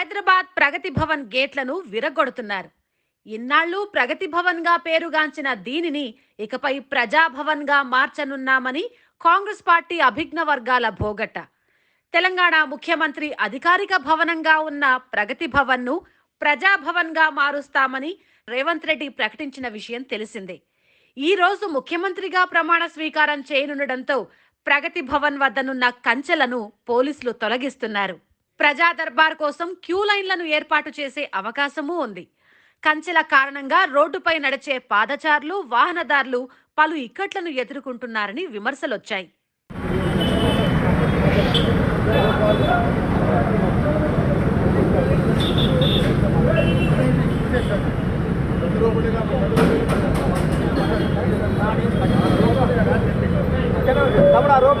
హైదరాబాద్ ప్రగతి భవన్ గేట్లను విరగొడుతున్నారు ఇన్నాళ్ళు ప్రగతి భవన్గా పేరుగాంచిన దీనిని ఇకపై ప్రజాభవన్గా మార్చనున్నామని కాంగ్రెస్ పార్టీ అభిజ్ఞ వర్గాల భోగట్ట తెలంగాణ ముఖ్యమంత్రి అధికారిక భవనంగా ఉన్న ప్రగతి భవన్ను ప్రజాభవన్గా మారుస్తామని రేవంత్ రెడ్డి ప్రకటించిన విషయం తెలిసిందే. ఈ రోజు ముఖ్యమంత్రిగా ప్రమాణ స్వీకారం చేయనుండటంతో ప్రగతి భవన్ వద్దనున్న కంచెలను పోలీసులు తొలగిస్తున్నారు. ప్రజా దర్బార్ కోసం క్యూ లైన్లను ఏర్పాటు చేసే అవకాశమూ ఉంది. కంచెల కారణంగా రోడ్డుపై నడిచే పాదచారులు వాహనదారులు పలు ఇక్కట్లను ఎదుర్కొంటున్నారని విమర్శలొచ్చాయి. రోడ్